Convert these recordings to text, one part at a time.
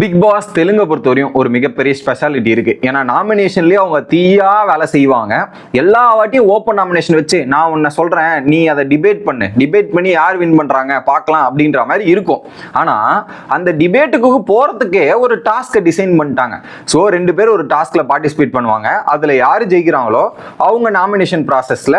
Big pass தெலுங்கை பொறுத்தவரையும் ஒரு மிகப்பெரிய ஸ்பெஷாலிட்டி இருக்கு. ஏன்னா நாமினேஷன்லயே அவங்க தீயா வேலை செய்வாங்க. எல்லா வாட்டியும் ஓப்பன் நாமினேஷன் வச்சு நான் உன்னை சொல்றேன் நீ அதை டிபேட் பண்ணு. டிபேட் பண்ணி யார் வின் பண்றாங்க பார்க்கலாம் அப்படின்ற மாதிரி இருக்கும். ஆனா அந்த டிபேட்டுக்கு போறதுக்கே ஒரு டாஸ்க்கை டிசைன் பண்ணிட்டாங்க. ஸோ ரெண்டு பேரும் ஒரு டாஸ்க்ல பார்ட்டிசிபேட் பண்ணுவாங்க. அதுல யார் ஜெயிக்கிறாங்களோ அவங்க நாமினேஷன் ப்ராசஸ்ல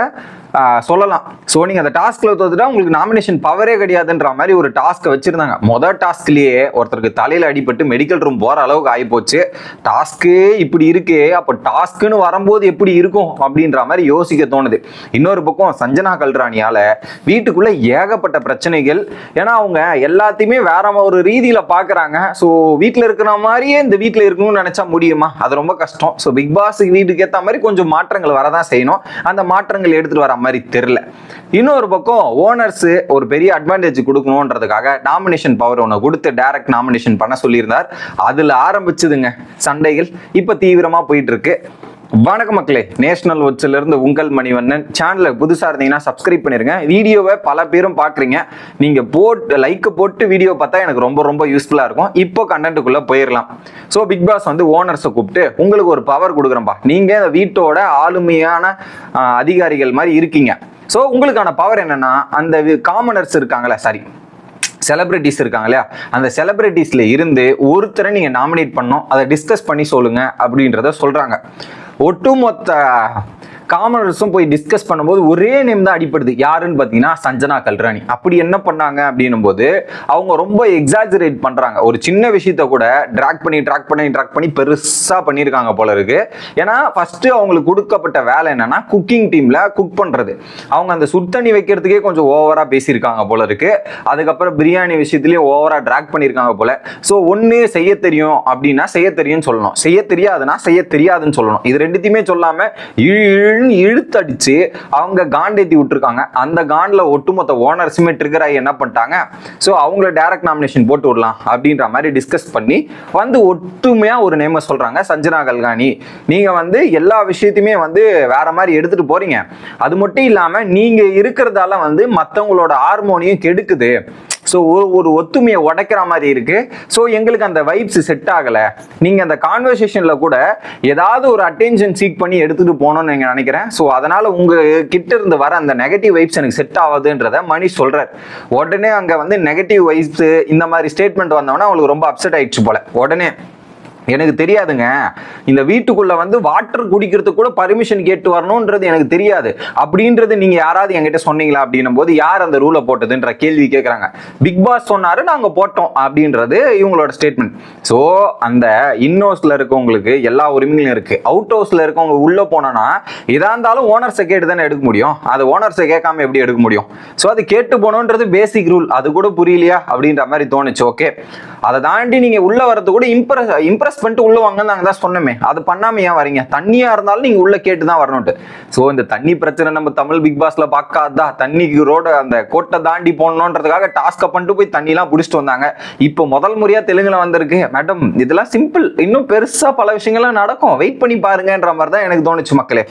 சொல்லலாம். ஸோ நீங்கள் அந்த டாஸ்கில் தோத்துட்டா உங்களுக்கு நாமினேஷன் பவரே கிடையாதுன்ற மாதிரி ஒரு டாஸ்க்கை வச்சுருந்தாங்க. மொதல் டாஸ்க்லேயே ஒருத்தருக்கு தலையில் அடிபட்டு மெடிக்கல் ரூம் போகிற அளவுக்கு ஆகிப்போச்சு டாஸ்க்கே இப்படி இருக்கே அப்போ டாஸ்க்குன்னு வரும்போது எப்படி இருக்கும் அப்படின்ற மாதிரி யோசிக்க தோணுது. இன்னொரு பக்கம் சஞ்சனா கல்ராணியால் வீட்டுக்குள்ளே ஏகப்பட்ட பிரச்சனைகள். ஏன்னா அவங்க எல்லாத்தையுமே வேற ஒரு ரீதியில் பார்க்குறாங்க ஸோ வீட்டில் இருக்கிற மாதிரியே இந்த வீட்டில் இருக்கணும்னு நினச்சா முடியுமா? அது ரொம்ப கஷ்டம். ஸோ பிக் பாஸ் வீட்டுக்கு ஏற்ற மாதிரி கொஞ்சம் மாற்றங்கள் வரதான் செய்யணும். அந்த மாற்றங்கள் எடுத்துகிட்டு வர மாதிரி தெரில இன்னொரு பக்கம் ஓனர்ஸ் ஒரு பெரிய அட்வான்டேஜ் கொடுக்கணுன்றதுக்காக நாமினேஷன் பவர் ஒன்று கொடுத்து டைரக்ட் நாமினேஷன் பண்ண சொல்லியிருந்தார். அதில் ஆரம்பிச்சதுங்க சண்டைகள். இப்போ தீவிரமாக போயிட்டு இருக்கு. வணக்கம் மக்களே. நேஷனல் வாட்ச்ல இருந்து உங்கள் மணிவண்ணன். சேனலை புதுசாக இருந்தீங்கன்னா சப்ஸ்கிரைப் பண்ணிருங்க. வீடியோவை பல பேரும் பார்க்குறீங்க நீங்கள் போட்டு லைக் போட்டு வீடியோ பார்த்தா எனக்கு ரொம்ப ரொம்ப யூஸ்ஃபுல்லாக இருக்கும். இப்போ கண்டென்ட்டுக்குள்ளே போயிடலாம் ஸோ பிக் பாஸ் வந்து ஓனர்ஸை கூப்பிட்டு உங்களுக்கு ஒரு பவர் கொடுக்குறேன்பா. நீங்கள் இந்த வீட்டோட ஆளுமையான அதிகாரிகள் மாதிரி இருக்கீங்க. ஸோ உங்களுக்கான பவர் என்னென்னா அந்த காமனர்ஸ் இருக்காங்களே சாரி செலிபிரிட்டிஸ் இருக்காங்க இல்லையா? அந்த செலிபிரிட்டிஸ்ல இருந்து ஒருத்தரை நீங்கள் நாமினேட் பண்ணோம் அதை டிஸ்கஸ் பண்ணி சொல்லுங்கள் அப்படின்றத சொல்கிறாங்க ஒட்டுமொத்த காமனர்ஸும் போய் டிஸ்கஸ் பண்ணும்போது ஒரே நேம் தான் அடிப்படுது யாருன்னு பார்த்தீங்கன்னா சஞ்சனா கல்ராணி. அப்படி என்ன பண்ணாங்க அப்படின்னும் போது அவங்க ரொம்ப எக்ஸாஜரேட் பண்ணுறாங்க ஒரு சின்ன விஷயத்த கூட ட்ராக் பண்ணி ட்ராக் பண்ணி ட்ராக் பண்ணி பெருசாக பண்ணியிருக்காங்க போல இருக்கு. ஏன்னா ஃபர்ஸ்ட் அவங்களுக்கு கொடுக்கப்பட்ட வேலை என்னன்னா குக்கிங் டீமில் குக் பண்ணுறது அவங்க அந்த சுத்தண்ணி வைக்கிறதுக்கே கொஞ்சம் ஓவராக பேசியிருக்காங்க போல இருக்கு. அதுக்கப்புறம் பிரியாணி விஷயத்துலேயும் ஓவராக ட்ராக் பண்ணியிருக்காங்க போல. ஸோ ஒன்று செய்ய தெரியும் அப்படின்னா செய்ய தெரியும்னு சொல்லணும். செய்ய தெரியாதுன்னா செய்ய தெரியாதுன்னு சொல்லணும். இது ரெண்டுத்தையுமே சொல்லாமல் இழு இழுன்னு இழுத்தடிச்சு அவங்க காண்டேத்தி விட்டுருக்காங்க. அந்த காண்டில் ஒட்டுமொத்த ஓனர்ஸுமே ட்ரிகர் ஆகி என்ன பண்ணிட்டாங்க? ஸோ அவங்கள டேரக்ட் நாமினேஷன் போட்டு விடலாம் அப்படின்ற மாதிரி டிஸ்கஸ் பண்ணி வந்து ஒட்டுமையாக ஒரு நேம சொல்கிறாங்க சஞ்சனா கல்கானி நீங்கள் வந்து எல்லா விஷயத்தையுமே வந்து வேற மாதிரி எடுத்துட்டு போறீங்க. அது மட்டும் இல்லாமல் நீங்கள் இருக்கிறதால வந்து மற்றவங்களோட ஹார்மோனியும் கெடுக்குது. ஸோ ஒரு ஒரு ஒத்துமையை உடைக்கிற மாதிரி இருக்கு. ஸோ எங்களுக்கு அந்த வைப்ஸ் செட் ஆகலை. நீங்கள் அந்த கான்வர்சேஷனில் கூட ஏதாவது ஒரு அட்டென்ஷன் சீக் பண்ணி எடுத்துகிட்டு போகணும்னு நீங்கள் நினைக்கிறேன். ஸோ அதனால் உங்கள் கிட்ட இருந்து வர அந்த நெகட்டிவ் வைப்ஸ் எனக்கு செட் ஆகுதுன்றத மணி சொல்கிறார் உடனே அங்கே வந்து நெகட்டிவ் வைப்ஸ் இந்த மாதிரி ஸ்டேட்மெண்ட் வந்தவொடனே அவங்களுக்கு ரொம்ப அப்செட் ஆயிடுச்சு போல. உடனே எனக்கு தெரியாதுங்க. இந்த வீட்டுக்குள்ள வந்து வாட்டர் குடிக்கிறதுக்கு கூட பர்மிஷன் கேட்டு வரணும்ன்றது எனக்கு தெரியாது. அப்படின்றது நீங்க யாராவது என்கிட்ட சொன்னீங்களா அப்படின்னும் போது யார் அந்த ரூலை போட்டதுன்ற கேள்வி கேட்குறாங்க பிக் பாஸ் சொன்னாரு நாங்க போட்டோம் அப்படின்றது இவங்களோட ஸ்டேட்மெண்ட் ஸோ அந்த இன்னோஸ்ல இருக்கவங்களுக்கு எல்லா உரிமைகளும் இருக்கு. அவுட் ஹவுஸ்ல இருக்கவங்க உள்ள போனோம்னா எதா இருந்தாலும் ஓனர்ஸை கேட்டு தானே எடுக்க முடியும். அது ஓனர்ஸை கேட்காம எப்படி எடுக்க முடியும்? ஸோ அது கேட்டு போகணுன்றது பேசிக் ரூல் அது கூட புரியலையா அப்படின்ற மாதிரி தோணுச்சு ஓகே அதை தாண்டி நீங்க உள்ள வரது கூட இம்ப்ரெஸ் இம்ப்ரெஸ் பண்ணிட்டு உள்ள வாங்க நாங்க தான் சொன்னோமே. அது பண்ணாம ஏன் வரீங்க? தண்ணியா இருந்தாலும் நீங்க உள்ள கேட்டு தான் வரணும்ட்டு. ஸோ இந்த தண்ணி பிரச்சனை நம்ம தமிழ் பிக் பாஸ்ல பார்க்காதா? தண்ணிக்கு ரோட அந்த கோட்டை தாண்டி போகணுன்றதுக்காக டாஸ்க பண்ணிட்டு போய் தண்ணிலாம் பிடிச்சிட்டு வந்தாங்க. இப்போ முதல் முறையா தெலுங்குல வந்திருக்கு. மேடம் இதெல்லாம் சிம்பிள் இன்னும் பெருசா பல விஷயங்கள்லாம் நடக்கும். வெயிட் பண்ணி பாருங்கன்ற மாதிரி தான் எனக்கு தோணுச்சு மக்களே.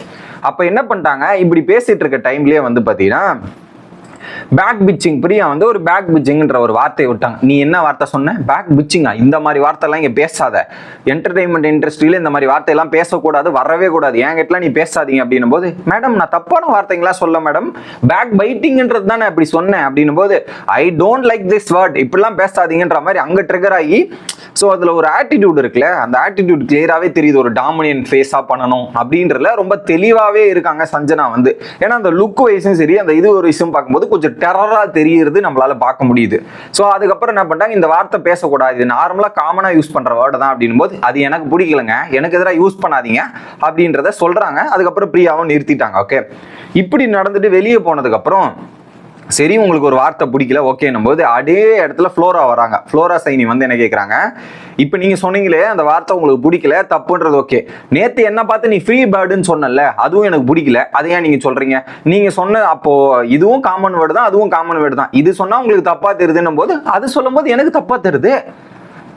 அப்ப என்ன பண்ணிட்டாங்க? இப்படி பேசிட்டு இருக்க டைம்லயே வந்து பாத்தீங்கன்னா பேக் பிச்சிங் பிரியா வந்து ஒரு பேக் பிச்சிங்ன்ற ஒரு வார்த்தையை விட்டாங்க. நீ என்ன வார்த்தை சொன்ன? பேக் பிச்சிங்கா இந்த மாதிரி வார்த்தைலாம் இங்கே பேசாத. என்டர்டைன்மெண்ட் இண்டஸ்ட்ரியில இந்த மாதிரி வார்த்தையெல்லாம் பேசக்கூடாது வரவே கூடாது. என்கிட்டலாம் நீ பேசாதீங்க அப்படின்னும் போது மேடம் நான் தப்பான வார்த்தைங்களா சொல்ல மேடம் பேக் பைட்டிங்ன்றது தானே அப்படி சொன்னேன். அப்படின்னும் போது I don't like this word இப்படிலாம் பேசாதீங்கன்ற மாதிரி அங்கே ட்ரிகர் ஆகி ஸோ அதில் ஒரு ஆட்டிடியூட் இருக்குல்ல? அந்த ஆட்டிடியூட் கிளியராகவே தெரியுது. ஒரு டாமினியன் ஃபேஸாக பண்ணணும் அப்படின்றதுல ரொம்ப தெளிவாகவே இருக்காங்க சஞ்சனா வந்து. ஏன்னா அந்த லுக் வைஸும் சரி அந்த இது ஒரு விஷயம் பார்க்கும்போது கொஞ்சம் டெரராக தெரியுறது நம்மளால பார்க்க முடியுது. ஸோ அதுக்கப்புறம் என்ன பண்ணிட்டாங்க? இந்த வார்த்தை பேசக்கூடாது. இது நார்மலாக காமனாக யூஸ் பண்ணுற வேர்டு தான் அப்படின்னும் போது அது எனக்கு பிடிக்கலங்க. எனக்கு எதிராக யூஸ் பண்ணாதீங்க அப்படின்றத சொல்கிறாங்க அதுக்கப்புறம் பிரியாவும் நிறுத்திட்டாங்க. ஓகே இப்படி நடந்துட்டு வெளியே போனதுக்கப்புறம் சரி உங்களுக்கு ஒரு வார்த்தை பிடிக்கல ஓகேன்னும் போது அதே இடத்துல ஃப்ளோரா வராங்க. ஃப்ளோரா சைனி வந்து என்ன கேட்குறாங்க இப்போ நீங்கள் சொன்னீங்களே அந்த வார்த்தை உங்களுக்கு பிடிக்கல தப்புன்றது ஓகே நேற்று என்ன பார்த்து நீ ஃப்ரீ பேர்டுன்னு சொன்னல அதுவும் எனக்கு பிடிக்கல. அதை ஏன் நீங்கள் சொல்கிறீங்க நீங்கள் சொன்ன அப்போது இதுவும் காமன் வேர்டு தான் அதுவும் காமன் வேர்டு தான். இது சொன்னால் உங்களுக்கு தப்பாக தெரியுதுன்னும் போது அது சொல்லும்போது எனக்கு தப்பாக தெரியுது.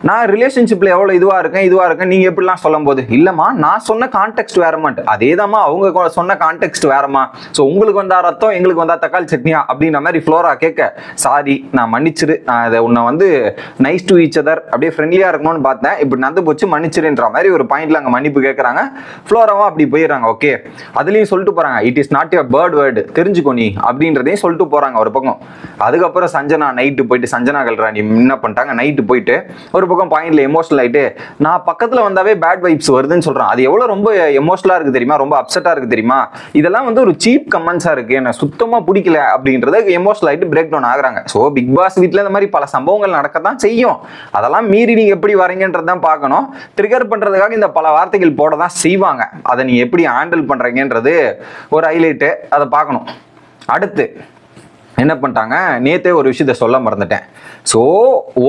நான் ரிலேஷன்ஷிப்பில் எவ்வளோ இதுவாக இருக்கேன் இதுவாக இருக்கேன் நீங்கள் எப்படிலாம் சொல்லும் போது இல்லைம்மா நான் சொன்ன கான்டெக்ட் வேறமாட்டு அதேதாம்மா அவங்க சொன்ன கான்டெக்ட் வேறமா ஸோ உங்களுக்கு வந்தா ரத்தம் எங்களுக்கு வந்தா தக்காளி சட்னியா அப்படின்ற மாதிரி ஃப்ளோரா கேட்க சாரி நான் மன்னிச்சிரு நான் அதை உன்னை வந்து நைஸ் டு ஈச் அதர் அப்படியே ஃப்ரெண்ட்லியாக இருக்கணும்னு பார்த்தேன். இப்படி நடந்து போச்சு மன்னிச்சிருன்ற மாதிரி ஒரு பாயிண்ட்ல அங்கே மன்னிப்பு கேட்குறாங்க. ஃப்ளோராவும் அப்படி போயிடுறாங்க ஓகே அதுலேயும் சொல்லிட்டு போகிறாங்க it is not your bird word தெரிஞ்சுக்கோ நீ அப்படின்றதையும் சொல்லிட்டு போகிறாங்க ஒரு பக்கம். அதுக்கப்புறம் சஞ்சனா நைட்டு போயிட்டு சஞ்சனா கல்ராணி என்ன பண்ணிட்டாங்க நைட்டு போயிட்டு ஒரு பக்கம் பாயிண்ட்ல எமோஷனல் ஆயிட்டு நான் பக்கத்துல வந்தாவே பேட் வைப்ஸ் வருதுன்னு சொல்றேன். அது எவ்வளவு ரொம்ப எமோஷனலா இருக்கு தெரியுமா? ரொம்ப அப்செட்டா இருக்கு தெரியுமா? இதெல்லாம் வந்து ஒரு சீப் கமெண்ட்ஸா இருக்கு. எனக்கு சுத்தமா பிடிக்கல அப்படின்றத எமோஷனல் ஆயிட்டு பிரேக் டவுன் ஆகுறாங்க. ஸோ பிக் பாஸ் வீட்டில் இந்த மாதிரி பல சம்பவங்கள் நடக்கத்தான் செய்யும். அதெல்லாம் மீறி நீங்க எப்படி வரீங்கன்றது தான் பார்க்கணும். ட்ரிகர் பண்றதுக்காக இந்த பல வார்த்தைகள் போட தான் செய்வாங்க. அதை நீங்கள் எப்படி ஹேண்டில் பண்றீங்கன்றது ஒரு ஹைலைட்டு அதை பார்க்கணும். அடுத்து என்ன பண்ணிட்டாங்க? நேத்தே ஒரு விஷயத்த சொல்ல மறந்துட்டேன். ஸோ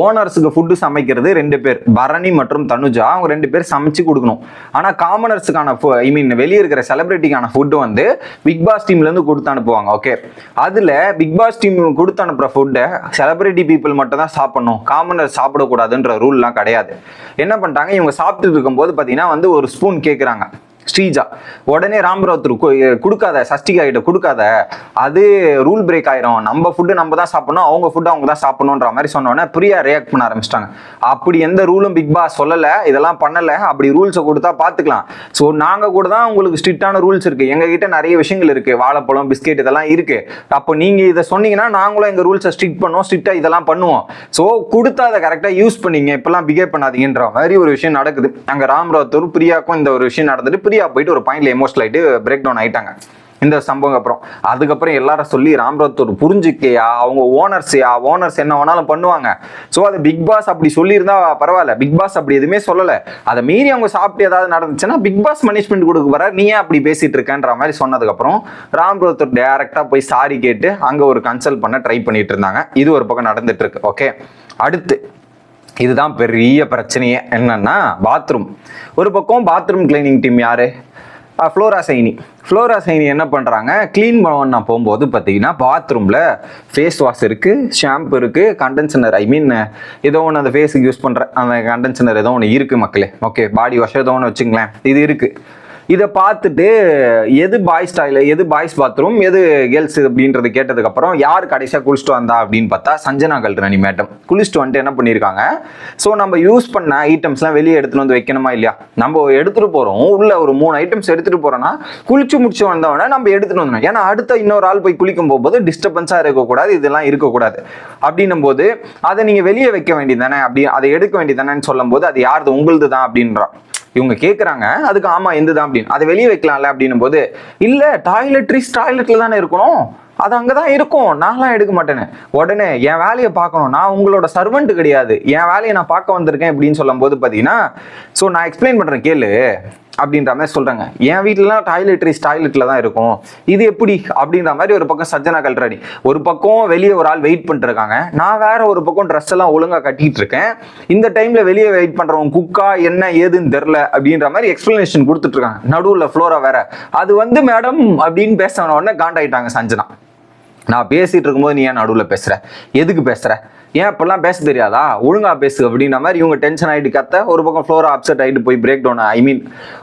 ஓனர்ஸுக்கு ஃபுட்டு சமைக்கிறது ரெண்டு பேர். பரணி மற்றும் தனுஜா அவங்க ரெண்டு பேர் சமைச்சு கொடுக்கணும். ஆனால் காமனர்ஸுக்கான ஐ மீன் வெளியே இருக்கிற செலிபிரிட்டிக்கான ஃபுட்டு வந்து பிக் பாஸ் டீம்லேருந்து கொடுத்து அனுப்புவாங்க ஓகே அதில் பிக் பாஸ் டீம் கொடுத்து அனுப்புகிற ஃபுட்டை செலிபிரிட்டி பீப்புள் மட்டும் தான் சாப்பிடணும். காமனர் சாப்பிடக்கூடாதுன்ற ரூல்லாம் கிடையாது. என்ன பண்ணிட்டாங்க? இவங்க சாப்பிட்டுட்டு இருக்கும்போது பார்த்தீங்கன்னா வந்து ஒரு ஸ்பூன் கேட்குறாங்க ஸ்ரீஜா உடனே ராம்ராவத்தர் கொடுக்காத சஷ்டிகா கிட்ட கொடுக்காத அது ரூல் பிரேக் ஆயிரும். நம்ம ஃபுட்டு நம்ம தான் சாப்பிடணும் அவங்க ஃபுட்டு அவங்க தான் சாப்பிடணுன்ற மாதிரி சொன்னோடனே பிரியா ரியாக்ட் பண்ண ஆரம்பிச்சிட்டாங்க. அப்படி எந்த ரூலும் பிக் பாஸ் சொல்லலை இதெல்லாம் பண்ணலை அப்படி ரூல்ஸை கொடுத்தா பார்த்துக்கலாம் ஸோ நாங்கள் கூட தான் உங்களுக்கு ஸ்ட்ரிக்டான ரூல்ஸ் இருக்கு. எங்க கிட்ட நிறைய விஷயங்கள் இருக்கு. வாழைப்பழம் பிஸ்கெட் இதெல்லாம் இருக்கு. அப்போ நீங்க இதை சொன்னீங்கன்னா நாங்களும் எங்க ரூல்ஸை ஸ்ட்ரிக்ட் பண்ணுவோம் ஸ்ட்ரிக்டா இதெல்லாம் பண்ணுவோம். ஸோ கொடுத்தா அதை கரெக்டாக யூஸ் பண்ணீங்க. இப்பெல்லாம் பிஹேவ் பண்ணாதீங்கன்ற மாதிரி ஒரு விஷயம் நடக்குது. அங்க ராம்ராத்தூர் பிரியாக்கும் இந்த ஒரு விஷயம் நடந்துட்டு பிரியா போயிட்டு ஒரு பாயிண்ட்ல எமோஷனல் ஆயிட்டு பிரேக் டவுன் ஆயிட்டாங்க. இந்த சம்பவம் அப்புறம். அதுக்கப்புறம் எல்லாரும் சொல்லி ராம்ராவத்தூர் புரிஞ்சுக்கையா? அவங்க ஓனர்ஸ்யா ஓனர்ஸ் என்ன வேணாலும் பண்ணுவாங்க. ஸோ அது பிக் பாஸ் அப்படி சொல்லியிருந்தா பரவாயில்ல. பிக் பாஸ் அப்படி எதுவுமே சொல்லலை. அதை மீறி அவங்க சாப்பிட்டு ஏதாவது நடந்துச்சுன்னா பிக் பாஸ் மேனேஜ்மெண்ட் கொடுக்க வர நீ ஏன் அப்படி பேசிட்டு இருக்கன்ற மாதிரி சொன்னதுக்கப்புறம் ராம்ராவத்தூர் டேரக்டாக போய் சாரி கேட்டு அங்கே ஒரு கன்சல்ட் பண்ண ட்ரை பண்ணிட்டு இருந்தாங்க. இது ஒரு பக்கம் நடந்துட்டு இருக்கு. ஓகே அடுத்து இதுதான் பெரிய பிரச்சனையே. என்னன்னா பாத்ரூம் ஒரு பக்கம் பாத்ரூம் கிளீனிங் டீம் யாரு? ஃப்ளோரா சைனி ஃப்ளோரா சைனி என்ன பண்ணுறாங்க க்ளீன் பண்ண நான் போகும்போது பார்த்தீங்கன்னா பாத்ரூமில் ஃபேஸ் வாஷ் இருக்குது ஷாம்பு இருக்குது கண்டென்சனர் ஐ மீன் ஏதோ ஒன்று அந்த ஃபேஸுக்கு யூஸ் பண்ணுற அந்த கண்டென்சனர் ஏதோ ஒன்று இருக்குது மக்களே. ஓகே பாடி வாஷ் ஏதோ ஒன்று வச்சுங்களேன் இது இருக்குது இதை பார்த்துட்டு எது பாய்ஸ் ஸ்டைல் எது பாய்ஸ் பாத்ரூம் எது கேர்ள்ஸ் அப்படின்றது கேட்டதுக்கப்புறம் யார் கடைசியாக குளிச்சுட்டு வந்தா அப்படின்னு பார்த்தா சஞ்சனா கல்ராணி மேடம் குளிச்சுட்டு வந்துட்டு என்ன பண்ணியிருக்காங்க? ஸோ நம்ம யூஸ் பண்ண ஐட்டம்ஸ்லாம் வெளியே எடுத்துகிட்டு வந்து வைக்கணுமா இல்லையா? நம்ம எடுத்துகிட்டு போகிறோம் உள்ள ஒரு மூணு ஐட்டம்ஸ் எடுத்துகிட்டு போகிறோன்னா குளிச்சு முடிச்சு வந்தவொடனே நம்ம எடுத்துகிட்டு வந்துடணும். ஏன்னா அடுத்த இன்னொரு ஆள் போய் குளிக்கும் போகும்போது டிஸ்டர்பன்ஸாக இருக்கக்கூடாது இதெல்லாம் இருக்கக்கூடாது. அப்படின்னும் போது அதை நீங்கள் வெளியே வைக்க வேண்டியதானே அப்படி அதை எடுக்க வேண்டியதானேன்னு சொல்லும்போது அது யாரது? உங்களுது தான் அப்படின்றான் இவங்க கேட்குறாங்க அதுக்கு ஆமா எந்த தான் அப்படின்னு. அதை வெளியே வைக்கலாம்ல அப்படின்னும் போது இல்லை டாய்லெட்ரிஸ் டாய்லெட்டில் தானே இருக்கணும். அது அங்கே தான் இருக்கும். நான்லாம் எடுக்க மாட்டேன்னு. உடனே என் வேலையை பார்க்கணும். நான் உங்களோட சர்வெண்ட் கிடையாது. என் வேலையை நான் பார்க்க வந்திருக்கேன் அப்படின்னு சொல்லும்போது பார்த்தீங்கன்னா ஸோ நான் எக்ஸ்பிளைன் பண்ணுறேன் கேளு. அப்படின்ற மாதிரி சொல்கிறாங்க என் வீட்டிலலாம் டாய்லெட்ரிஸ் டாய்லெட்டில் தான் இருக்கும். இது எப்படி? அப்படின்ற மாதிரி ஒரு பக்கம் சஜ்ஜனா கல்றாடி ஒரு பக்கம் வெளியே ஒரு ஆள் வெயிட் பண்ணிருக்காங்க நான் வேற ஒரு பக்கம் ட்ரெஸ் எல்லாம் ஒழுங்கா கட்டிட்டு இருக்கேன் இந்த டைம்ல வெளியே வெயிட் பண்றவங்க குக்கா என்ன ஏதுன்னு தெரில அப்படின்ற மாதிரி எக்ஸ்பிளனேஷன் கொடுத்துட்டு இருக்காங்க நடுவில் ஃப்ளோரா வேற. அது வந்து மேடம் அப்படின்னு பேசின உடனே காண்டாயிட்டாங்க சஞ்சனா. நான் பேசிட்டு இருக்கும்போது நீ ஏன் நடுவில் பேசுற? எதுக்கு பேசுற? ஏன் இப்பெல்லாம் பேச தெரியாதா? ஒழுங்கா பேசு அப்படின்ற மாதிரி இவங்க டென்ஷன் ஆகிட்டு கத்த ஒரு பக்கம் ஃப்ளோரா அப்செட் ஆகிட்டு போய் பிரேக் டவுன் ஐ மீன்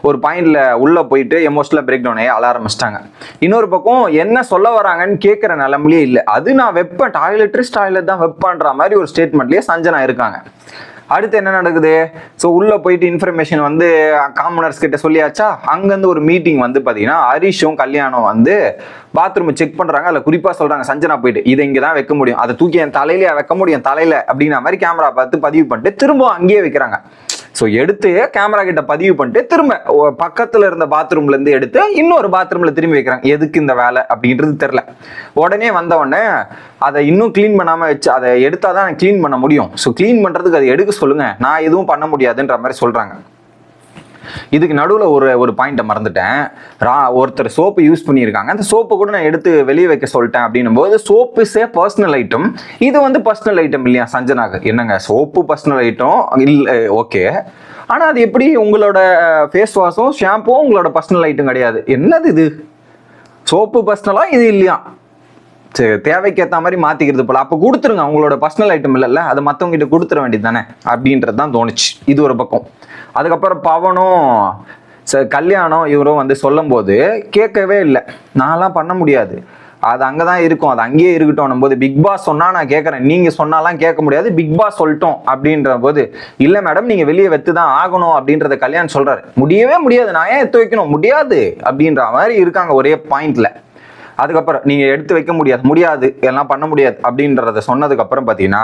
ஒரு பாயிண்டில் உள்ளே போயிட்டு எமோஷனலாக பிரேக் டவுன் ஆகி அழ ஆரம்பிச்சிட்டாங்க. இன்னொரு பக்கம் என்ன சொல்ல வராங்கன்னு கேட்குற நிலமையே இல்லை. அது நான் வெப்பேன். டாய்லெட்ரிஸ் டாய்லெட் தான் வெப்பன்ற மாதிரி ஒரு ஸ்டேட்மெண்ட்லேயே சஞ்சனா இருக்காங்க. அடுத்து என்ன நடக்குது? ஸோ உள்ள போயிட்டு இன்ஃபர்மேஷன் வந்து காமனர்ஸ் கிட்ட சொல்லியாச்சா? அங்கேருந்து ஒரு மீட்டிங் வந்து பார்த்தீங்கன்னா ஹரிஷும் கல்யாணம் வந்து பாத்ரூம் செக் பண்றாங்க. அதில் குறிப்பா சொல்றாங்க சஞ்சனா போயிட்டு இதை இங்கே தான் வைக்க முடியும். அதை தூக்கி என் தலையில வைக்க முடியும்? தலையில அப்படிங்கிற மாதிரி கேமரா பார்த்து பதிவு பண்ணிட்டு திரும்ப அங்கேயே வைக்கிறாங்க. ஸோ எடுத்து கேமரா கிட்ட பதிவு பண்ணிட்டு திரும்ப ஒ- பக்கத்துல இருந்த பாத்ரூம்ல இருந்து எடுத்து இன்னொரு பாத்ரூம்ல திரும்பி வைக்கிறாங்க. எதுக்கு இந்த வேலை அப்படின்றது தெரில உடனே வந்த உடனே அதை இன்னும் க்ளீன் பண்ணாமல் வச்சு அதை எடுத்தாதான் க்ளீன் பண்ண முடியும். ஸோ க்ளீன் பண்ணுறதுக்கு அதை எடுக்க சொல்லுங்க. நான் எதுவும் பண்ண முடியாதுன்ற மாதிரி சொல்கிறாங்க இதுக்கு நடுவில் ஒரு ஒரு பாயிண்ட்டை மறந்துட்டேன். ரா ஒருத்தர் சோப்பு யூஸ் பண்ணியிருக்காங்க. அந்த சோப்பை கூட நான் எடுத்து வெளியே வைக்க சொல்லிட்டேன் அப்படின்னும் போது சோப்பு சே பர்சனல் ஐட்டம் இது வந்து பர்சனல் ஐட்டம் இல்லையா சஞ்சனாக்கு? என்னங்க சோப்பு பர்சனல் ஐட்டம் இல்லை ஓகே ஆனால் அது எப்படி உங்களோட ஃபேஸ் வாஷும் ஷாம்பும் உங்களோட பர்சனல் ஐட்டம் கிடையாது? என்னது இது? சோப்பு பர்சனலா இது இல்லையா? சரி தேவைக்கு ஏற்ற மாதிரி மாற்றிக்கிறது போல். அப்போ கொடுத்துருங்க அவங்களோட பர்சனல் ஐட்டம் இல்லைல்ல அதை மற்றவங்ககிட்ட கொடுத்துட வேண்டியது தானே? அப்படின்றது தான் தோணுச்சு. இது ஒரு பக்கம். அதுக்கப்புறம் பவனும் ச கல்யாணம் இவரும் வந்து சொல்லும்போது கேட்கவே இல்லை. நான்லாம் பண்ண முடியாது. அது அங்கே தான் இருக்கும். அது அங்கேயே இருக்கட்டும் போது பிக் பாஸ் சொன்னால் நான் கேட்குறேன். நீங்கள் சொன்னாலாம் கேட்க முடியாது. பிக் பாஸ் சொல்லிட்டோம். அப்படின்ற போது இல்லை மேடம் நீங்கள் வெளியே வெத்து தான் ஆகணும். அப்படின்றத கல்யாணம் சொல்கிறாரு முடியவே முடியாது. நான் ஏன் எத்து வைக்கணும்? முடியாது. அப்படின்ற மாதிரி இருக்காங்க ஒரே பாயிண்ட்டில் அதுக்கப்புறம் நீங்க எடுத்து வைக்க முடியாது. முடியாது. எல்லாம் பண்ண முடியாது. அப்படின்றத சொன்னதுக்கு அப்புறம் பாத்தீங்கன்னா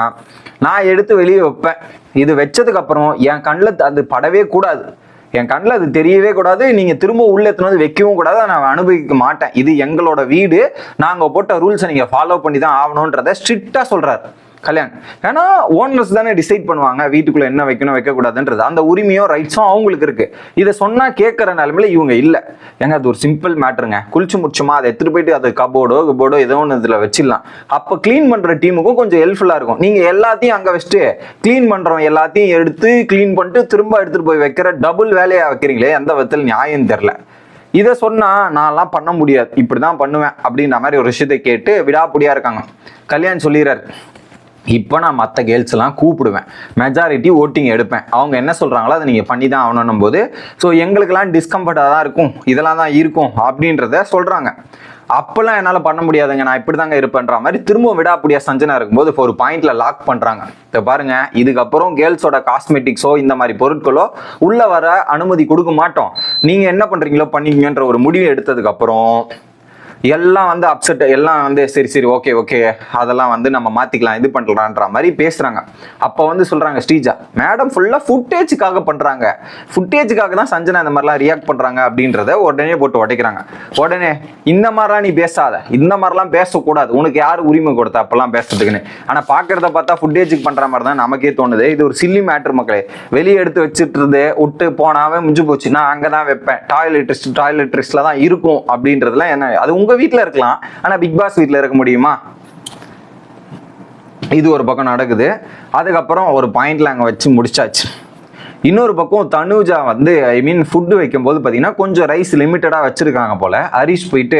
நான் எடுத்து வெளியே வைப்பேன். இது வச்சதுக்கு அப்புறம் என் கண்ணில் அது படவே கூடாது. என் கண்ணில் அது தெரியவே கூடாது. நீங்கள் திரும்ப உள்ளே எத்தனை வந்து வைக்கவும் கூடாது. அதை நான் அனுபவிக்க மாட்டேன். இது எங்களோட வீடு. நாங்கள் போட்ட ரூல்ஸை நீங்கள் ஃபாலோ பண்ணி தான் ஆகணுன்றத ஸ்ட்ரிக்டாக சொல்கிறார் கல்யாண். ஏன்னா ஓனர்ஸ் தானே டிசைட் பண்ணுவாங்க வீட்டுக்குள்ள என்ன வைக்கணும் வைக்கக்கூடாதுன்றது. அந்த உரிமையும் ரைட்ஸும் அவங்களுக்கு இருக்கு. இதை சொன்னா கேட்கற நிலமையில இவங்க இல்லை. ஏங்க அது ஒரு சிம்பிள் மேட்டருங்க குளிச்சு முடிச்சுமா அதை எடுத்துட்டு போயிட்டு அது கபோர்டோ கபோர்டோ ஏதோ ஒன்று இதில் வச்சிடலாம். அப்போ க்ளீன் பண்ற டீமுக்கும் கொஞ்சம் ஹெல்ப்ஃபுல்லா இருக்கும். நீங்க எல்லாத்தையும் அங்கே வச்சுட்டு க்ளீன் பண்ணுறோம் எல்லாத்தையும் எடுத்து க்ளீன் பண்ணிட்டு திரும்ப எடுத்துட்டு போய் வைக்கிற டபுள் வேலையை வைக்கிறீங்களே எந்த விதத்தில் நியாயம் தெரில இதை சொன்னா நான்லாம் பண்ண முடியாது. இப்படிதான் பண்ணுவேன். அப்படின்ற மாதிரி ஒரு விஷயத்தை கேட்டு விடாப்புடியா இருக்காங்க. கல்யாண் சொல்லிடுறாரு. இப்போ நான் மற்ற கேர்ள்ஸ்லாம் கூப்பிடுவேன். மெஜாரிட்டி ஓட்டிங் எடுப்பேன். அவங்க என்ன சொல்கிறாங்களோ அதை நீங்கள் பண்ணி தான் ஆகணும் போது ஸோ எங்களுக்கெல்லாம் டிஸ்கம்ஃபர்ட்டாக தான் இருக்கும். இதெல்லாம் தான் இருக்கும் அப்படின்றத சொல்கிறாங்க அப்போல்லாம் என்னால் பண்ண முடியாதுங்க. நான் இப்படி தாங்க இருப்பேன்ற மாதிரி திரும்ப விடாப்படியா சஞ்சனா இருக்கும்போது இப்போ ஒரு பாயிண்ட்ல லாக் பண்ணுறாங்க இப்போ பாருங்க. இதுக்கப்புறம் கேர்ள்ஸோட காஸ்மெட்டிக்ஸோ இந்த மாதிரி பொருட்களோ உள்ளே வர அனுமதி கொடுக்க மாட்டோம். நீங்கள் என்ன பண்ணுறீங்களோ பண்ணிக்கங்கன்ற ஒரு முடிவு எடுத்ததுக்கப்புறம் எல்லாம் வந்து அப்செட் எல்லாம் வந்து சரி சரி ஓகே ஓகே அதெல்லாம் வந்து நம்ம மாத்திக்கலாம் இது பண்ணலான்ற மாதிரி பேசுறாங்க. அப்போ வந்து சொல்றாங்க ஸ்ரீஜா மேடம் ஃபுல்லா ஃபுட்டேஜுக்காக பண்றாங்க. ஃபுட்டேஜுக்காக தான் சஞ்சனா இந்த மாதிரிலாம் ரியாக்ட் பண்றாங்க அப்படின்றத உடனே போட்டு உடைக்கிறாங்க. உடனே இந்த மாதிரிலாம் நீ பேசாத. இந்த மாதிரிலாம் பேசக்கூடாது. உனக்கு யார் உரிமை கொடுத்தா அப்பெல்லாம் பேசுறதுக்குன்னு. ஆனா பாக்குறத பார்த்தா ஃபுட்டேஜுக்கு பண்ற மாதிரி தான் நமக்கே தோணுது. இது ஒரு சில்லி மேட்டர் மக்களே. வெளியே எடுத்து வச்சுட்டு இருந்து விட்டு போனாவே முடிஞ்சு போச்சு. நான் அங்கே தான் வைப்பேன் டாய்லெட்ரிஸ்ட் டாய்லெட்ரிஸ்ட்ல தான் இருக்கும் அப்படின்றதுலாம் என்ன அது உங்க வீட்டில் இருக்கலாம். ஆனா பிக் பாஸ் வீட்டில் இருக்க முடியுமா? இது ஒரு பக்கம் நடக்குது. அதுக்கப்புறம் ஒரு பாயிண்ட்ல அங்கே வச்சு முடிச்சாச்சு. இன்னொரு பக்கம் தனுஜா வந்து ஐ மீன் ஃபுட்டு வைக்கும்போது பார்த்தீங்கன்னா கொஞ்சம் ரைஸ் லிமிட்டடாக வச்சுருக்காங்க போல். ஹரிஷ் போயிட்டு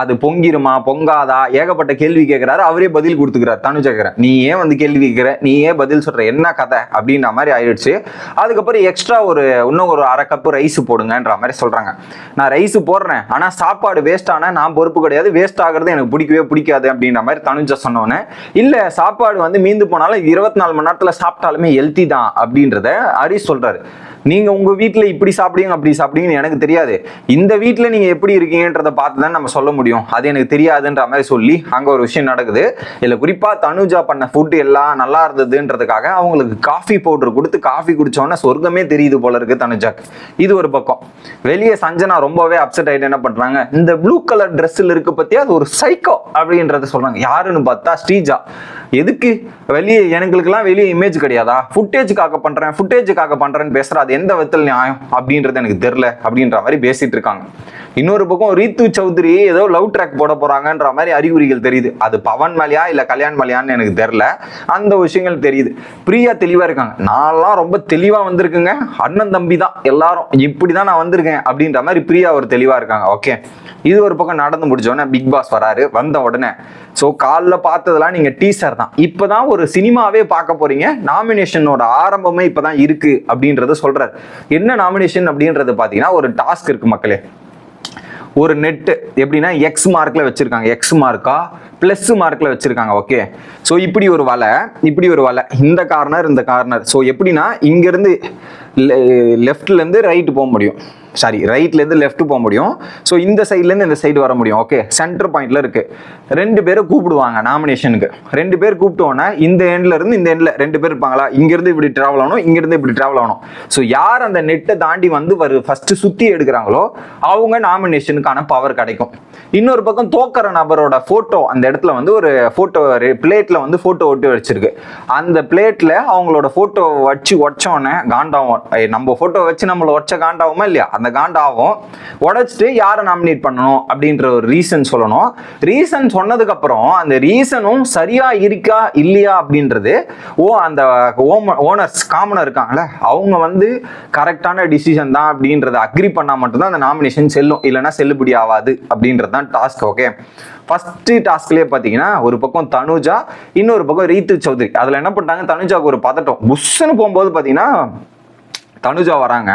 அது பொங்கிருமா பொங்காதா? ஏகப்பட்ட கேள்வி கேட்குறாரு அவரே பதில் கொடுத்துக்கிறார். தனுஜா கேட்குற நீ ஏன் வந்து கேள்வி கேட்குற நீ ஏன் பதில் சொல்கிற என்ன கதை? அப்படின்ற மாதிரி ஆயிடுச்சு. அதுக்கப்புறம் எக்ஸ்ட்ரா ஒரு இன்னும் ஒரு அரை கப்பு ரைஸ் போடுங்கன்ற மாதிரி சொல்கிறாங்க நான் ரைஸ் போடுறேன். ஆனால் சாப்பாடு வேஸ்ட் ஆனால் நான் பொறுப்பு கிடையாது. வேஸ்ட் ஆகிறது எனக்கு பிடிக்கவே பிடிக்காது அப்படின்ற மாதிரி தனுஜா சொன்னோன்னே இல்லை சாப்பாடு வந்து மீந்து போனாலும் இருபத்தி நாலு மணி நேரத்தில் சாப்பிட்டாலுமே ஹெல்த்தி தான் அப்படின்றத ஹரிஷ் சொல்றாரு நீங்க உங்க வீட்டில் இப்படி சாப்பிடுங்க அப்படி சாப்பிடுங்கன்னு எனக்கு தெரியாது. இந்த வீட்டில் நீங்க எப்படி இருக்கீங்கன்றதை பார்த்து தான் நம்ம சொல்ல முடியும். அது எனக்கு தெரியாதுன்ற மாதிரி சொல்லி அங்கே ஒரு விஷயம் நடக்குது. இதில் குறிப்பாக தனுஜா பண்ண ஃபுட் எல்லாம் நல்லா இருந்ததுன்றதுக்காக அவங்களுக்கு காஃபி பவுடர் கொடுத்து காஃபி குடித்தோன்னே சொர்க்கமே தெரியுது போல இருக்கு தனுஜாக்கு. இது ஒரு பக்கம். வெளியே சஞ்சனா ரொம்பவே அப்செட் ஆயிட்டு என்ன பண்றாங்க இந்த ப்ளூ கலர் ட்ரெஸ்ஸில் இருக்க பத்தியா அது ஒரு சைக்கோ அப்படின்றத சொல்றாங்க. யாருன்னு பார்த்தா ஸ்ரீஜா. எதுக்கு? வெளியே எனங்களுக்கெல்லாம் வெளியே இமேஜ் கிடையாதா? ஃபுட்டேஜுக்காக பண்றேன் ஃபுட்டேஜுக்காக பண்றேன்னு பேசுற அது எந்த விதத்தில் நியாயம் அப்படின்றது எனக்கு தெரியல அப்படின்ற மாதிரி பேசிட்டு இருக்காங்க. இன்னொரு பக்கம் ரீத்து சௌத்ரி ஏதோ லவ் ட்ராக் போட போறாங்கன்ற மாதிரி அறிகுறிகள் தெரியுது. அது பவன் மலையா இல்ல கல்யாண் மலையான்னு எனக்கு தெரியல. அந்த விஷயங்கள் தெரியுது. பிரியா தெளிவா இருக்காங்க. நான்லாம் ரொம்ப தெளிவா வந்திருக்குங்க. அண்ணன் தம்பி தான். எல்லாரும் இப்படிதான் நான் வந்திருக்கேன் அப்படின்ற மாதிரி பிரியா ஒரு தெளிவா இருக்காங்க. ஓகே. இது ஒரு பக்கம் நடந்து முடிச்சோடனே பிக் பாஸ் வராரு. வந்த உடனே. ஸோ காலில் பார்த்ததெல்லாம் நீங்கள் டீசர் தான். இப்போ தான் ஒரு சினிமாவே பார்க்க போறீங்க. நாமினேஷனோட ஆரம்பமே இப்போ தான் இருக்கு அப்படின்றத சொல்றாரு. என்ன நாமினேஷன் அப்படின்றது பார்த்தீங்கன்னா ஒரு டாஸ்க் இருக்கு மக்களே. ஒரு நெட்டு எப்படின்னா எக்ஸ் மார்க்கில் வச்சுருக்காங்க. எக்ஸ் மார்க்கா ப்ளஸ் மார்க்கில் வச்சுருக்காங்க. ஓகே ஸோ இப்படி ஒரு வலை இப்படி ஒரு வலை. இந்த கார்னர் இந்த கார்னர் ஸோ எப்படின்னா இங்கேருந்து லெஃப்ட்லேருந்து ரைட்டு போக முடியும். சாரி ரைட்லேருந்து லெஃப்ட் போக முடியும். ஸோ இந்த சைட்லேருந்து இந்த சைடு வர முடியும். ஓகே சென்டர் பாயிண்ட்ல இருக்கு. ரெண்டு பேரும் கூப்பிடுவாங்க நாமினேஷனுக்கு ரெண்டு பேர் கூப்பிட்டோன்னே இந்த எண்ட்ல இருந்து இந்த எண்ட்ல ரெண்டு பேர் இருப்பாங்களா? இங்கிருந்து இப்படி டிராவல் ஆகணும் இங்கிருந்து இப்படி டிராவல் ஆகணும். ஸோ யார் அந்த நெட்டை தாண்டி வந்து வரு ஃபர்ஸ்ட் சுத்தி எடுக்கிறாங்களோ அவங்க நாமினேஷனுக்கான பவர் கிடைக்கும். இன்னொரு பக்கம் தோக்கிற நபரோட போட்டோ அந்த இடத்துல வந்து ஒரு போட்டோ பிளேட்ல வந்து போட்டோ ஒட்டி வச்சிருக்கு. அந்த பிளேட்ல அவங்களோட போட்டோ வச்சு உடச்சோன்னே காண்டாவும் நம்ம போட்டோ வச்சு நம்மள உடச்ச காண்டாவுமா இல்லையா? அந்த அந்த காண்டாகும் உடைச்சிட்டு யாரை நாமினேட் பண்ணணும் அப்படின்ற ஒரு ரீசன் சொல்லணும். ரீசன் சொன்னதுக்கப்புறம் அந்த ரீசனும் சரியா இருக்கா இல்லையா அப்படின்றது ஓ அந்த ஓனர்ஸ் காமனர் இருக்காங்களே அவங்க வந்து கரெக்டான டிசிஷன் தான் அப்படின்றத அக்ரி பண்ணால் மட்டும்தான் அந்த நாமினேஷன் செல்லும். இல்லைன்னா செல்லுபடி ஆகாது அப்படின்றது தான் டாஸ்க் ஓகே ஃபஸ்ட்டு டாஸ்க்லேயே பார்த்தீங்கன்னா ஒரு பக்கம் தனுஜா இன்னொரு பக்கம் ரீத்து சௌத்ரி. அதில் என்ன பண்ணிட்டாங்க? தனுஜாவுக்கு ஒரு பதட்டம். புஷ்ஷுன்னு போகும்போது பார்த்தீங்கன்னா தனுஜா வராங்க.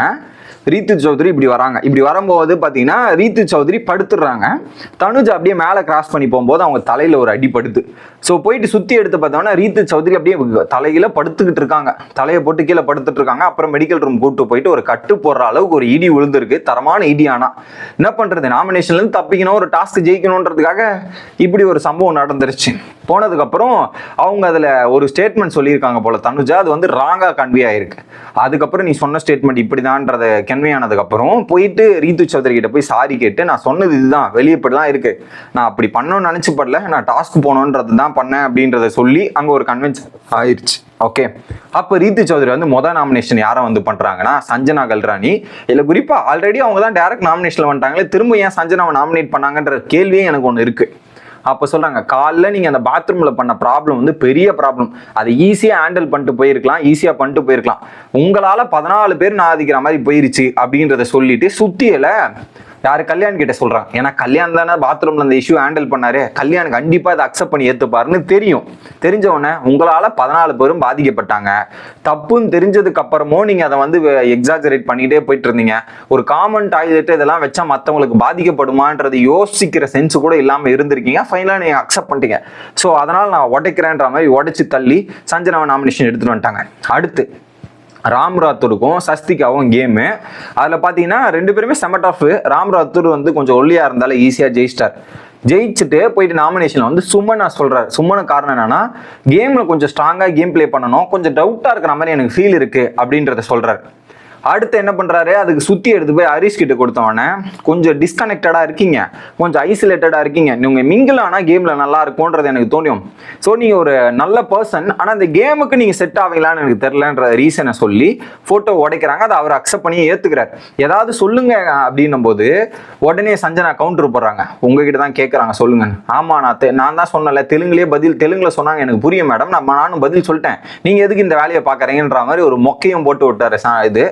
ரீத்து சௌத்ரி இப்படி வராங்க. இப்படி வரும்போது பார்த்தீங்கன்னா ரீத்து சௌத்ரி படுத்துடுறாங்க. தனுஜா அப்படியே மேலே கிராஸ் பண்ணி போகும்போது அவங்க தலையில் ஒரு அடிப்படுது ஸோ போயிட்டு சுற்றி எடுத்து பார்த்தோம்னா ரீத்து சௌத்ரி அப்படியே தலையில் படுத்துக்கிட்டு இருக்காங்க. தலையை போட்டு கீழே படுத்துட்டு இருக்காங்க. அப்புறம் மெடிக்கல் ரூம் கூட்டு போயிட்டு ஒரு கட்டு போடுற அளவுக்கு ஒரு இடி விழுந்திருக்கு. தரமான இடி ஆனால் என்ன பண்ணுறது நாமினேஷன்லேருந்து தப்பிக்கணும். ஒரு டாஸ்க் ஜெயிக்கணுன்றதுக்காக இப்படி ஒரு சம்பவம் நடந்துருச்சு. போனதுக்கப்புறம் அவங்க அதில் ஒரு ஸ்டேட்மெண்ட் சொல்லியிருக்காங்க போல தனுஜா. அது வந்து ராங்காக கன்வே ஆயிருக்கு. அதுக்கப்புறம் நீ சொன்ன ஸ்டேட்மெண்ட் இப்படிதான்றத கன்வே ஆனதுக்கப்புறம் போயிட்டு ரீத்து சௌத்ரி கிட்ட போய் சாரி கேட்டு நான் சொன்னது இதுதான் வெளியே இப்படிலாம் இருக்கு. நான் அப்படி பண்ணணும்னு நினச்சி படல நான் டாஸ்க் போகணுன்றது தான் பண்ணேன் அப்படின்றத சொல்லி அங்கே ஒரு கன்வென்ஷன் ஆயிடுச்சு ஓகே அப்போ ரீத்து சௌத்ரி வந்து மொதல் நாமினேஷன் யாரை வந்து பண்ணுறாங்கன்னா சஞ்சனா கல்ராணி. இல்லை குறிப்பாக ஆல்ரெடி அவங்க தான் டேரக்ட் நாமினேஷனில் வந்துட்டாங்களே திரும்ப ஏன் சஞ்சனாவை நாமினேட் பண்ணாங்கன்ற கேள்வியே எனக்கு ஒன்று இருக்குது அப்போ சொல்கிறாங்க காலைல நீங்கள் அந்த பாத்ரூமில் பண்ண ப்ராப்ளம் வந்து பெரிய ப்ராப்ளம் அதை ஈஸியாக ஹேண்டில் பண்ணிட்டு போயிருக்கலாம் ஈஸியாக பண்ணிட்டு போயிருக்கலாம். உங்களால் பதினாலு பேர் நாதிக்கிற மாதிரி போயிருச்சு அப்படின்றத சொல்லிட்டு சுத்தியல யாரு கல்யாண் கிட்ட சொல்றாங்க ஏன்னா கல்யாணம் தானே பாத்ரூம்ல அந்த இஷ்யூ ஹேண்டில் பண்ணாரு. கல்யாண் கண்டிப்பா இதை அக்செப்ட் பண்ணி ஏத்துப்பாருன்னு தெரியும். தெரிஞ்ச உடனே உங்களால பதினாலு பேரும் பாதிக்கப்பட்டாங்க. தப்புன்னு தெரிஞ்சதுக்கு அப்புறமும் நீங்க அதை வந்து எக்ஸாஜரேட் பண்ணிட்டே போயிட்டு இருந்தீங்க. ஒரு காமன் டாய்லெட் இதெல்லாம் வச்சா மத்தவங்களுக்கு பாதிக்கப்படுமான்றது யோசிக்கிற சென்ஸ் கூட இல்லாம இருந்திருக்கீங்க. ஃபைனலா நீங்க அக்செப்ட் பண்ணிட்டீங்க. ஸோ அதனால நான் உடைக்கிறேன்ற மாதிரி உடைச்சு தள்ளி சஞ்சனாவை நாமினேஷன் எடுத்துட்டு வந்துட்டாங்க. அடுத்து ராம் ராத்தூருக்கும் சஸ்திகாவும் கேமு அதில் பார்த்தீங்கன்னா ரெண்டு பேருமே செம டஃப் ராம்ராத்தூர் வந்து கொஞ்சம் ஒல்லியாக இருந்தாலும் ஈஸியாக ஜெயிச்சிட்டார். ஜெயிச்சுட்டு போயிட்டு நாமினேஷனில் வந்து சுமனா சொல்கிறார் சுமனு காரணம் என்னன்னா கேமில் கொஞ்சம் ஸ்ட்ராங்காக கேம் ப்ளே பண்ணணும். கொஞ்சம் டவுட்டாக இருக்கிற மாதிரி எனக்கு ஃபீல் இருக்குது அப்படின்றத சொல்கிறார் அடுத்து என்ன பண்ணுறாரு அதுக்கு சுற்றி எடுத்து போய் ஹரிஷ் கிட்ட கொடுத்தவொடனே கொஞ்சம் டிஸ்கனெக்டடாக இருக்கீங்க. கொஞ்சம் ஐசோலேட்டடாக இருக்கீங்க. நீங்கள் மிங்கிள் ஆனால் கேமில் நல்லா இருக்கும்ன்றது எனக்கு தோணும் ஸோ நீங்கள் ஒரு நல்ல பர்சன் ஆனால் அந்த கேமுக்கு நீங்கள் செட் ஆவீங்களான்னு எனக்கு தெரிலன்ற ரீசனை சொல்லி ஃபோட்டோ உடைக்கிறாங்க. அதை அவர் அக்செப்ட் பண்ணி ஏற்றுக்கிறார் ஏதாவது சொல்லுங்க அப்படின்னும் போது உடனே சஞ்சனா கவுண்டர் போடுறாங்க. உங்ககிட்ட தான் கேட்குறாங்க சொல்லுங்க ஆமா நான் தெ- நான் தான் சொன்னல தெலுங்குலேயே பதில் தெலுங்குல சொன்னாங்க. எனக்கு புரியும் மேடம் நான் நானும் பதில் சொல்லிட்டேன். நீங்கள் எதுக்கு இந்த வேலையை பார்க்குறீங்கன்ற மாதிரி ஒரு மொக்கையும் போட்டு விட்டாரு இது.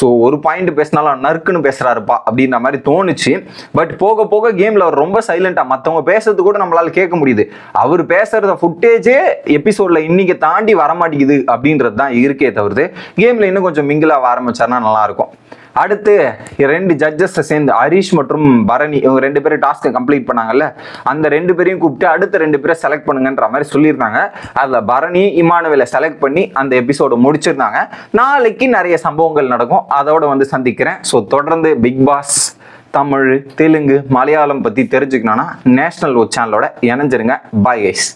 ஸோ ஒரு பாயிண்ட் பேசினாலும் நறுக்குன்னு பேசுறாருப்பா அப்படின்ற மாதிரி தோணுச்சு. பட் போக போக கேம்ல அவர் ரொம்ப சைலண்டா மற்றவங்க பேசுறது கூட நம்மளால கேட்க முடியுது. அவர் பேசுறத ஃபுட்டேஜே எபிசோட்ல இன்னைக்கு தாண்டி வரமாட்டேங்குது அப்படின்றது தான் இருக்கே தவிர்த்து கேம்ல இன்னும் கொஞ்சம் மிங்கிளாக ஆரம்பிச்சாருன்னா நல்லா இருக்கும். அடுத்து ரெண்டு ஜட்ஜஸ் சேர்ந்து ஹரிஷ் மற்றும் பரணி இவங்க ரெண்டு பேரும் டாஸ்க்கை கம்ப்ளீட் பண்ணாங்கல்ல? அந்த ரெண்டு பேரையும் கூப்பிட்டு அடுத்த ரெண்டு பேரை செலக்ட் பண்ணுங்கன்ற மாதிரி சொல்லியிருந்தாங்க. அதில் பரணி இமானுவேலை செலக்ட் பண்ணி அந்த எபிசோடு முடிச்சிருந்தாங்க. நாளைக்கு நிறைய சம்பவங்கள் நடக்கும். அதோட வந்து சந்திக்கிறேன். ஸோ தொடர்ந்து பிக் பாஸ் தமிழ் தெலுங்கு மலையாளம் பற்றி தெரிஞ்சுக்கணும்னா நேஷனல் சேனலோட இணைஞ்சிருங்க. Bye guys